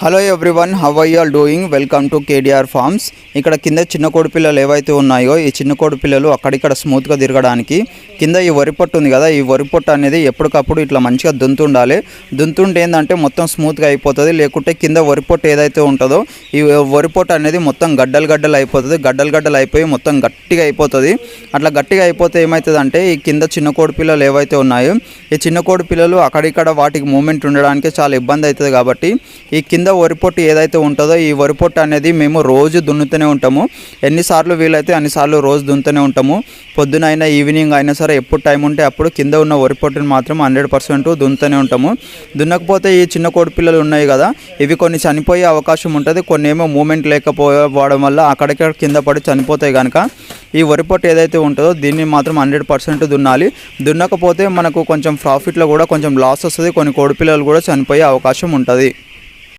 Hello everyone how I all doing welcome to KDR farms ఇక్కడ కింద చిన్న కోడి పిల్లలు ఏవైతే ఉన్నాయో ఈ చిన్న కోడి పిల్లలు అక్కడిక్కడ స్మూత్గా తిరగడానికి కింద ఈ వరి పొట్టు ఉంది కదా ఈ వరి పొట్టు అనేది ఎప్పటికప్పుడు ఇట్లా మంచిగా దుంతుండాలి దుంతుంటే ఏంటంటే మొత్తం స్మూత్గా అయిపోతుంది. లేకుంటే కింద వరి పొట్టు ఏదైతే ఉంటుందో ఈ వరి పొట్టు అనేది మొత్తం గడ్డలు గడ్డలు అయిపోతుంది. గడ్డలు గడ్డలు అయిపోయి మొత్తం గట్టిగా అయిపోతుంది. అట్లా గట్టిగా అయిపోతే ఏమవుతుందంటే ఈ కింద చిన్న కోడి పిల్లలు ఏవైతే ఉన్నాయో ఈ చిన్న కోడి పిల్లలు అక్కడిక్కడ వాటికి మూమెంట్ ఉండడానికి చాలా ఇబ్బంది అవుతుంది కాబట్టి ఈ కింద వరి పొట్టు ఏదైతే ఉంటుందో ఈ వరి పొట్టు అనేది మేము రోజు దున్నుతూనే ఉంటాము. ఎన్నిసార్లు వీలైతే అన్నిసార్లు రోజు దున్నుతూనే ఉంటాము. పొద్దున అయినా ఈవినింగ్ అయినా సరే ఎప్పుడు టైం ఉంటే అప్పుడు కింద ఉన్న వరి పొట్టుని మాత్రం హండ్రెడ్ పర్సెంట్ దున్నుతూనే ఉంటాము. దున్నకపోతే ఈ చిన్న కోడి పిల్లలు ఉన్నాయి కదా ఇవి కొన్ని చనిపోయే అవకాశం ఉంటుంది. కొన్ని ఏమో మూమెంట్ లేకపోవడం వల్ల అక్కడిక్కడ కింద పడి చనిపోతాయి కనుక ఈ వరి పొట్టు ఏదైతే ఉంటుందో దీన్ని మాత్రం హండ్రెడ్ పర్సెంట్ దున్నాలి. దున్నకపోతే మనకు కొంచెం ప్రాఫిట్లో కూడా కొంచెం లాస్ వస్తుంది. కొన్ని కోడిపిల్లలు కూడా చనిపోయే అవకాశం ఉంటుంది.